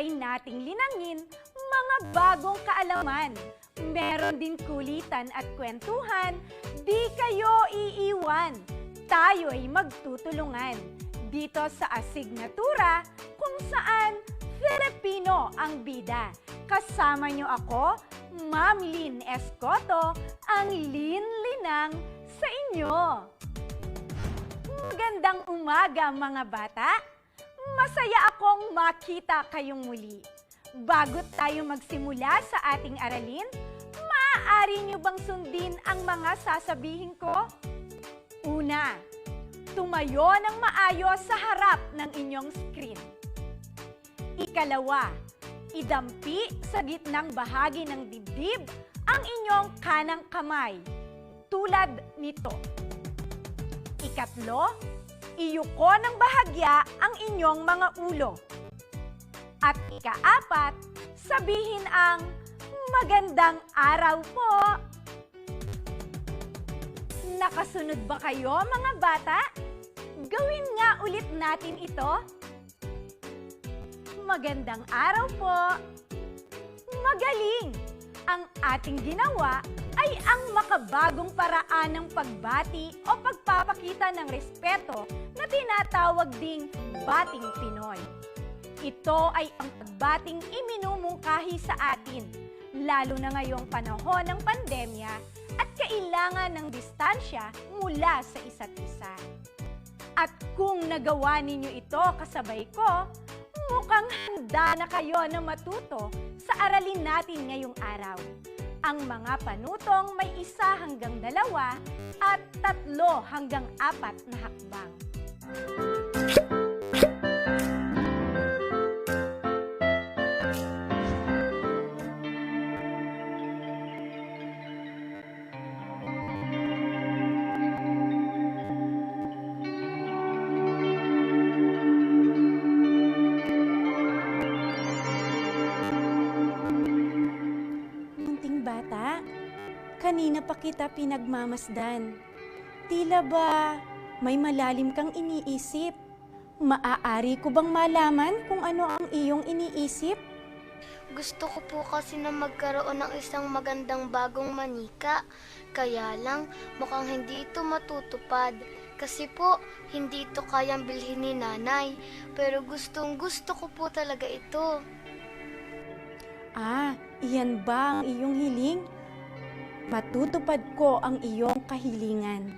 Sabay-sabay nating linangin mga bagong kaalaman. Meron din kulitan at kwentuhan, di kayo iiwan. Tayo'y magtutulungan. Dito sa asignatura kung saan Filipino ang bida. Kasama niyo ako, Ma'am Lynn Escoto, ang Lin Linang sa inyo. Magandang umaga mga bata! Masaya akong makita kayong muli. Bago tayo magsimula sa ating aralin, maaari niyo bang sundin ang mga sasabihin ko? Una, tumayo ng maayos sa harap ng inyong screen. Ikalawa, idampi sa gitnang bahagi ng dibdib ang inyong kanang kamay, tulad nito. Ikatlo, iyuko ng bahagya ang inyong mga ulo. At ikaapat, sabihin ang magandang araw po. Nakasunod ba kayo mga bata? Gawin nga ulit natin ito. Magandang araw po. Magaling! Ang ating ginawa ay ang makabagong paraan ng pagbati o pagpapakita ng respeto na tinatawag ding bating Pinoy. Ito ay ang pagbating iminumungkahi sa atin, lalo na ngayong panahon ng pandemya at kailangan ng distansya mula sa isa't isa. At kung nagawa ninyo ito kasabay ko, mukhang handa na kayo na matuto sa aralin natin ngayong araw. Ang mga panutong may isa hanggang dalawa at tatlo hanggang apat na hakbang. Kita pinagmamasdan. Tila ba may malalim kang iniisip? Maaari ko bang malaman kung ano ang iyong iniisip? Gusto ko po kasi na magkaroon ng isang magandang bagong manika. Kaya lang, mukhang hindi ito matutupad. Kasi po, hindi ito kayang bilhin ni nanay. Pero gustong gusto ko po talaga ito. Ah, iyan ba ang iyong hiling? Matutupad ko ang iyong kahilingan.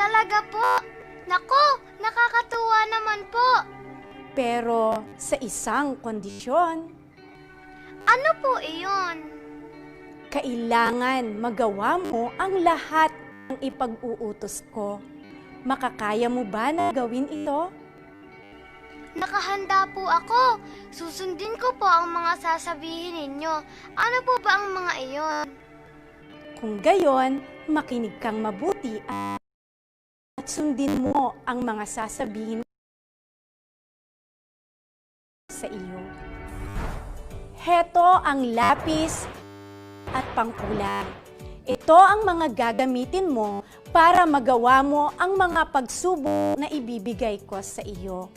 Talaga po! Nako, nakakatuwa naman po! Pero sa isang kondisyon, Ano po iyon? kailangan magawa mo ang lahat ng ipag-uutos ko. Makakaya mo ba na gawin ito? Nakahanda po ako. Susundin ko po ang mga sasabihin ninyo. Ano po ba ang mga iyon? Kung gayon, makinig kang mabuti at sundin mo ang mga sasabihin sa iyo. Heto ang lapis at pangkulay. Ito ang mga gagamitin mo para magawa mo ang mga pagsubok na ibibigay ko sa iyo.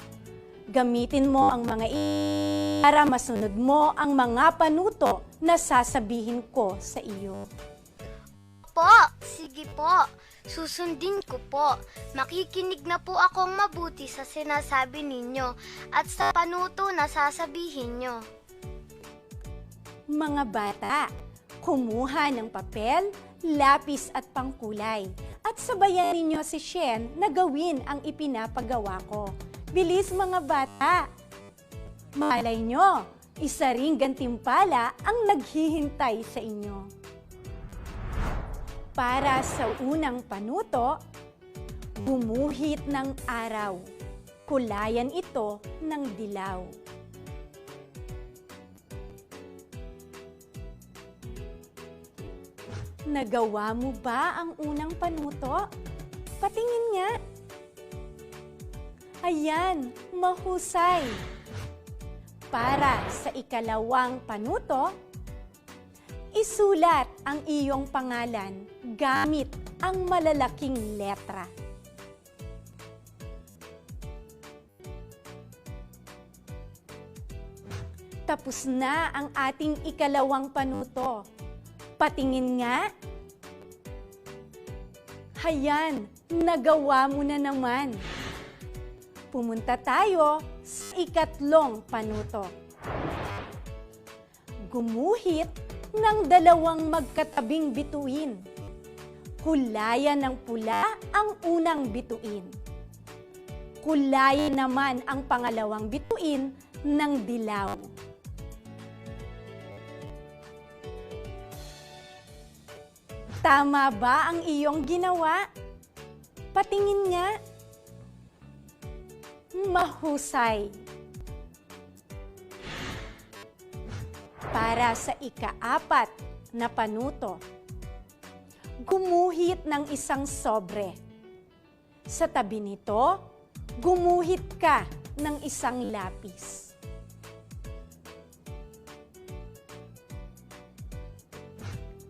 Gamitin mo ang mga para masunod mo ang mga panuto na sasabihin ko sa iyo. Po, sige po. Susundin ko po. Makikinig na po akong mabuti sa sinasabi ninyo at sa panuto na sasabihin nyo. Mga bata, kumuha ng papel, lapis at pangkulay at sabayan ninyo si Shen na gawin ang ipinapagawa ko. Bilis mga bata! Malay nyo, isa ring gantimpala ang naghihintay sa inyo. Para sa unang panuto, bumuhit ng araw. Kulayan ito ng dilaw. Nagawa mo ba ang unang panuto? Patingin nga. Ayan, mahusay. Para sa ikalawang panuto, isulat ang iyong pangalan gamit ang malalaking letra. tapos na ang ating ikalawang panuto. Patingin nga. Hayan, nagawa mo na naman. Pumunta tayo sa ikatlong panuto. Gumuhit ng dalawang magkatabing bituin. Kulayan ng pula ang unang bituin. Kulayan naman ang pangalawang bituin ng dilaw. Tama ba ang iyong ginawa? Patingin nga. Mahusay. Para sa ikaapat na panuto, gumuhit ng isang sobre. Sa tabi nito, gumuhit ka ng isang lapis.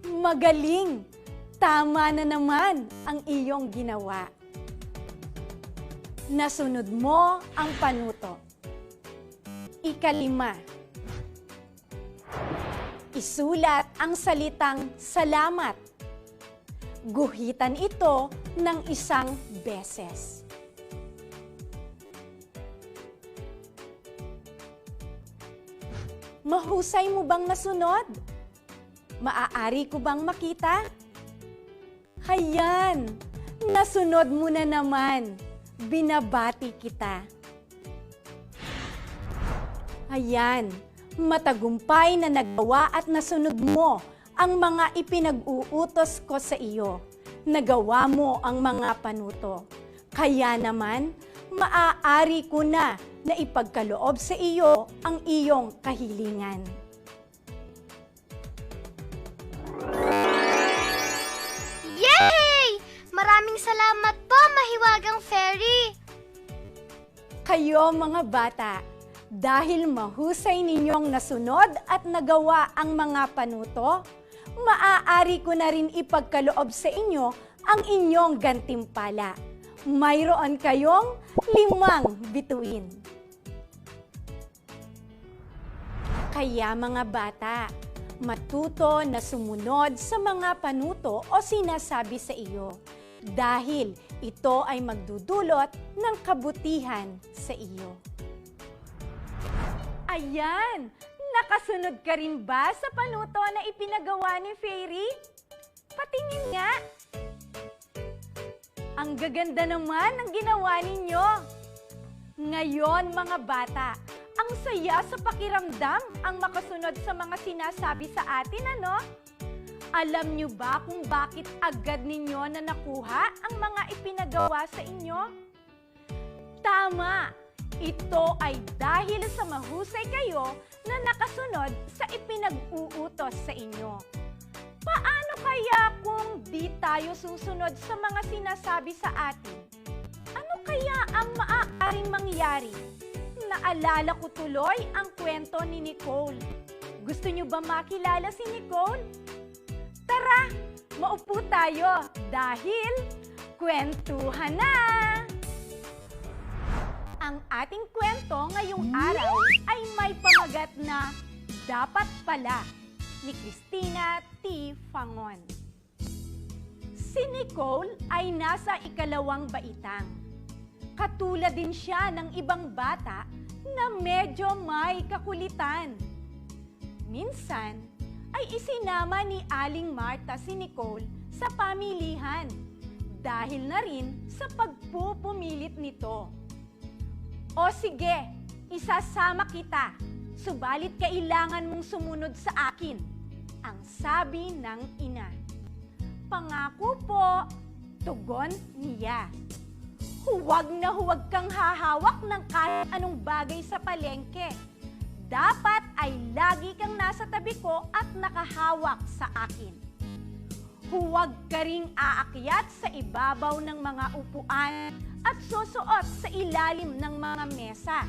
Magaling! Tama na naman ang iyong ginawa. Nasunod mo ang panuto. Ikalima. Isulat ang salitang salamat. Guhitan ito ng isang beses. Mahusay mo bang nasunod? Maaari ko bang makita? Hayan, nasunod mo na naman. Binabati kita. Ayan, matagumpay na nagawa at nasunod mo ang mga ipinag-uutos ko sa iyo. Nagawa mo ang mga panuto. Kaya naman, maaari ko na na ipagkaloob sa iyo ang iyong kahilingan. Yay! Maraming salamat po, mahiwagang fairy! Kayo mga bata, dahil mahusay ninyong nasunod at nagawa ang mga panuto, maaari ko na rin ipagkaloob sa inyo ang inyong gantimpala. Mayroon kayong limang bituin. Kaya mga bata, matuto na sumunod sa mga panuto o sinasabi sa iyo dahil ito ay magdudulot ng kabutihan sa iyo. Ayan! Nakasunod ka rin ba sa panuto na ipinagawa ni Fairy? Patingin nga! Ang gaganda naman ng ginawa ninyo! Ngayon, mga bata, ang saya sa pakiramdam ang makasunod sa mga sinasabi sa atin, ano? Alam nyo ba kung bakit agad ninyo na nakuha ang mga ipinagawa sa inyo? Tama! Ito ay dahil sa mahusay kayo na nakasunod sa ipinag-uutos sa inyo. Paano kaya kung di tayo susunod sa mga sinasabi sa atin? Ano kaya ang maaaring mangyari? Naalala ko tuloy ang kwento ni Nicole. Gusto niyo ba makilala si Nicole? Tara, maupo tayo dahil kwentuhan na! Ang ating kwento ngayong araw ay may pamagat na Dapat Pala ni Christina T. Fangon. Si Nicole ay nasa ikalawang baitang. Katulad din siya ng ibang bata na medyo may kakulitan. Minsan, ay isinama ni Aling Marta si Nicole sa pamilihan dahil na rin sa pagpupumilit nito. O sige, isasama kita, subalit kailangan mong sumunod sa akin, ang sabi ng ina. Pangako po, tugon niya. Huwag na huwag kang hahawak ng kahit anong bagay sa palengke. Dapat ay lagi kang nasa tabi ko at nakahawak sa akin. Huwag ka ring aakyat sa ibabaw ng mga upuan at susuot sa ilalim ng mga mesa.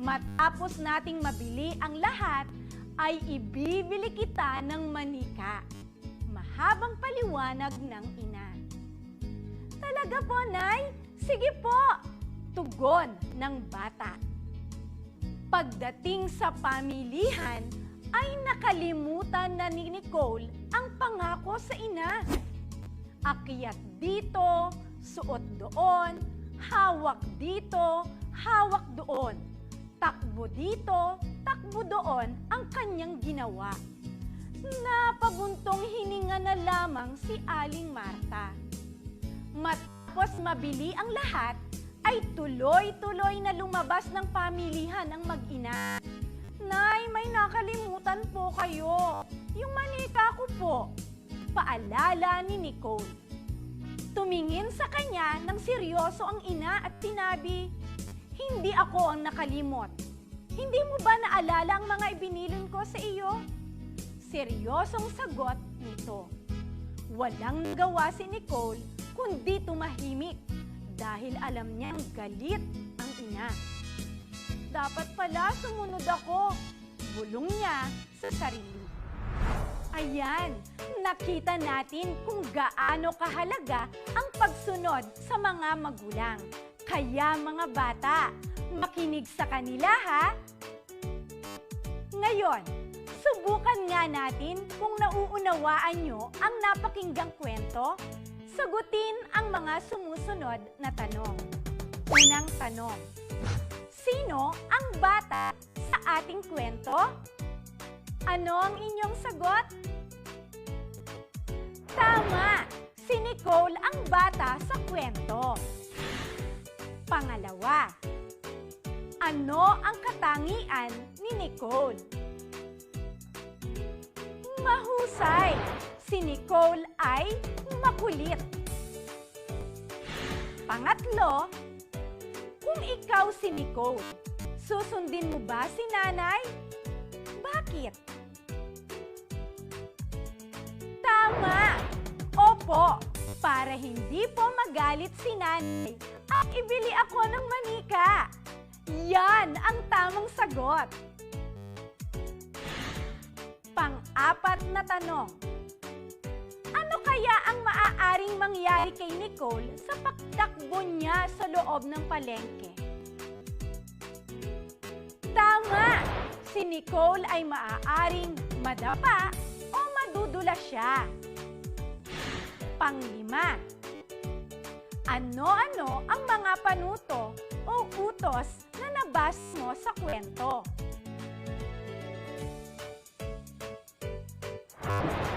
Matapos nating mabili ang lahat, ay ibibili kita ng manika. Mahabang paliwanag ng ina. Talaga po, Nay? Sige po! Tugon ng bata. Pagdating sa pamilihan, ay nakalimutan na ni Nicole ang pangako sa ina. Akyat dito, suot doon, hawak dito, hawak doon. Takbo dito, takbo doon ang kanyang ginawa. Napabuntong hininga na lamang si Aling Marta. Matapos mabili ang lahat, ay tuloy-tuloy na lumabas ng pamilihan ang mag-ina. Nay, may nakalimutan po kayo. Yung manika ko po. Paalala ni Nicole. Tumingin sa kanya ng seryoso ang ina at tinabi, Hindi ako ang nakalimot. Hindi mo ba naalala ang mga ibinilin ko sa iyo? Seryosong sagot nito. Walang nagawa si Nicole kundi tumahimik dahil alam niyang galit ang ina. Dapat pala sumunod ako. Bulong niya sa sarili. Ayan, nakita natin kung gaano kahalaga ang pagsunod sa mga magulang. Kaya mga bata, makinig sa kanila ha. Ngayon, subukan nga natin kung nauunawaan nyo ang napakinggang kwento. Sagutin ang mga sumusunod na tanong. Unang tanong, Sino ang bata sa ating kwento? Ano ang inyong sagot? Tama! Si Nicole ang bata sa kwento. Pangalawa, ano ang katangian ni Nicole? Mahusay! Si Nicole ay makulit. Pangatlo, kung ikaw si Nicole, susundin mo ba si nanay? Bakit? Tama! Opo, para hindi po magalit si nanay, at ibili ako ng manika. Yan ang tamang sagot. Pang-apat na tanong. Ano kaya ang maaaring mangyari kay Nicole sa pagtakbo niya sa loob ng palengke? Tama! Si Nicole ay maaaring madapa o madudula siya. Panglima. Ano-ano ang mga panuto o utos na nabas mo sa kwento?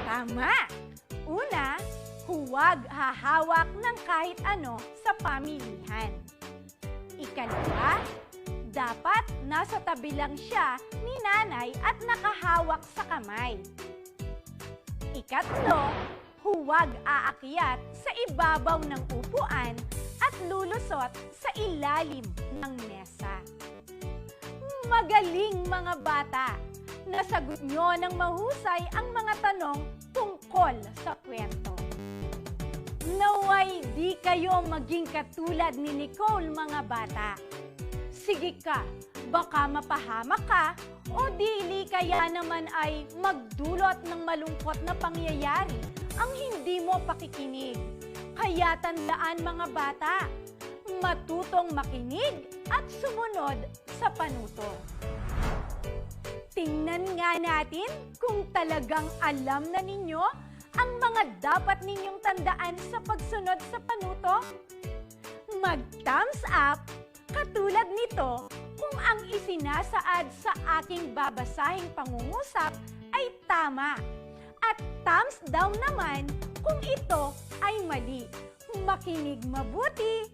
Tama! Una, huwag hahawak ng kahit ano sa pamilihan. Ikalawa, dapat nasa tabi lang siya ni nanay at nakahawak sa kamay. Ikatlo, huwag aakyat sa ibabaw ng upuan at lulusot sa ilalim ng mesa. Magaling mga bata! Nasagot nyo ng mahusay ang mga tanong tungkol sa kwento. Naway di kayo maging katulad ni Nicole mga bata. Sige ka, baka mapahamak ka o dili kaya naman ay magdulot ng malungkot na pangyayari ang hindi mo pakikinig. Kaya tandaan mga bata, matutong makinig at sumunod sa panuto. Tingnan nga natin kung talagang alam na ninyo ang mga dapat ninyong tandaan sa pagsunod sa panuto. Mag-thumbs up katulad nito kung ang isinasaad sa aking babasahing pangungusap ay tama. At thumbs down naman kung ito ay mali. Makinig mabuti.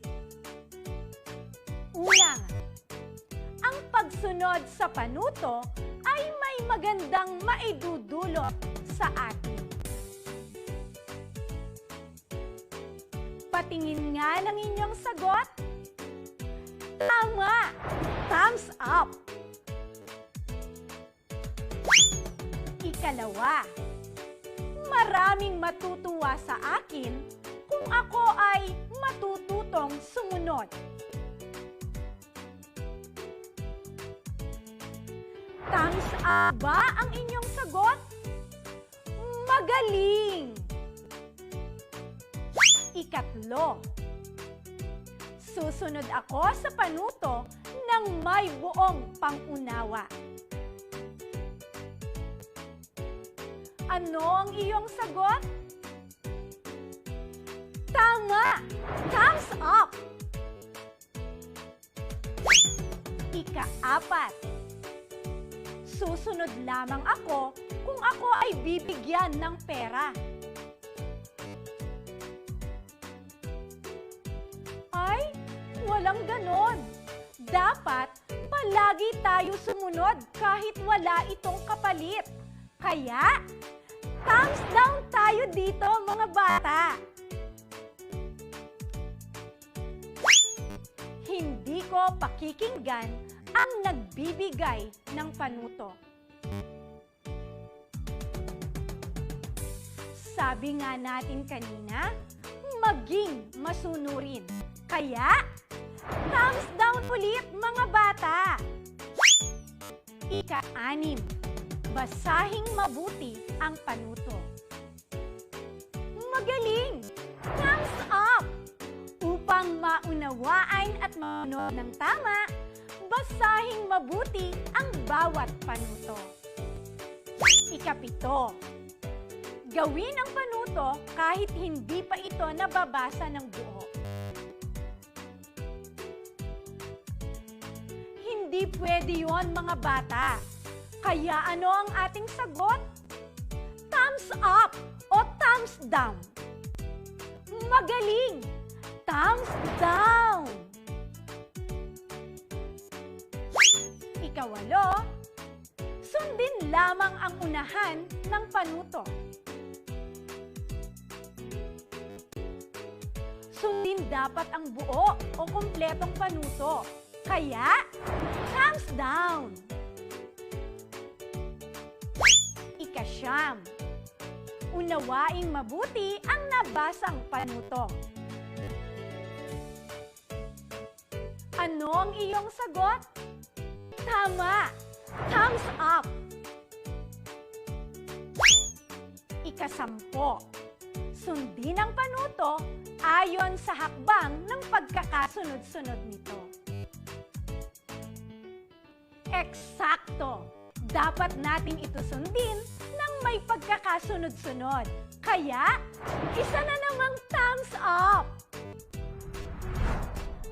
Unang, ang pagsunod sa panuto ay may magandang maidudulot sa atin. Patingin nga ng inyong sagot. Tama! Thumbs up! Ikalawa, maraming matutuwa sa akin kung ako ay matututong sumunod. Thumbs up ba ang inyong sagot? Magaling! Ikatlo, susunod ako sa panuto ng may buong pangunawa. Ano ang iyong sagot? Tama! Thumbs up! Ika-apat. Susunod lamang ako kung ako ay bibigyan ng pera. Tayo sumunod kahit wala itong kapalit. Kaya, thumbs down tayo dito mga bata. Hindi ko pakikinggan ang nagbibigay ng panuto. Sabi nga natin kanina, maging masunurin. Kaya, thumbs down ulit mga bata. Ika-anim, basahing mabuti ang panuto. Magaling! Thumbs up! Upang maunawaan at manood ng tama, basahing mabuti ang bawat panuto. Ikapito, gawin ang panuto kahit hindi pa ito nababasa ng buo. Hindi pwede yon mga bata. Kaya ano ang ating sagot? Thumbs up o thumbs down? Magaling! Thumbs down! Ikawalo, sundin lamang ang unahan ng panuto. Sundin dapat ang buo o kumpletong panuto. Kaya, thumbs down! Ikasyam, unawaing mabuti ang nabasang panuto. Ano ang iyong sagot? Tama! Thumbs up! Ikasampo, sundin ang panuto ayon sa hakbang ng pagkakasunod-sunod nito. Eksakto! Dapat nating ito sundin ng may pagkakasunod-sunod. Kaya, isa na namang thumbs up!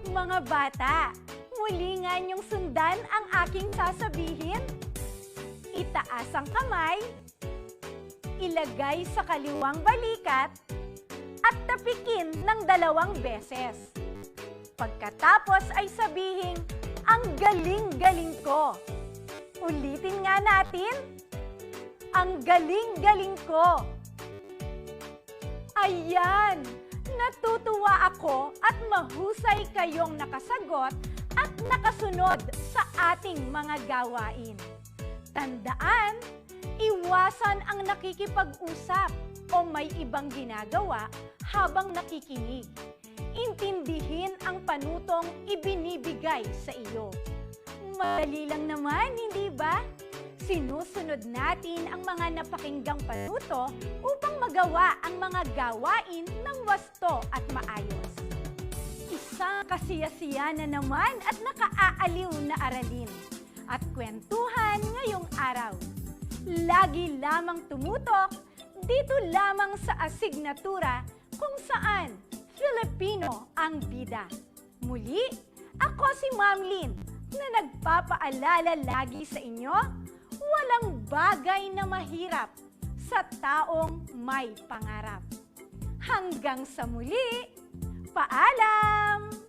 Mga bata, muli nga niyong sundan ang aking sasabihin. Itaas ang kamay, ilagay sa kaliwang balikat, at tapikin ng dalawang beses. Pagkatapos ay sabihin, ang galing-galing ko. Ulitin nga natin, ang galing-galing ko. Ayan! Natutuwa ako at mahusay kayong nakasagot at nakasunod sa ating mga gawain. Tandaan, iwasan ang nakikipag-usap o may ibang ginagawa habang nakikinig. Intindihin ang panutong ibinibigay sa iyo. Madali lang naman, hindi ba? Sinusunod natin ang mga napakinggang panuto upang magawa ang mga gawain ng wasto at maayos. Isang kasiyasiya na naman at nakaaaliw na aralin at kwentuhan ngayong araw. Lagi lamang tumutok dito lamang sa asignatura kung saan Filipino ang bida. Muli, ako si Ma'am Lynn na nagpapaalala lagi sa inyo, walang bagay na mahirap sa taong may pangarap. Hanggang sa muli, paalam!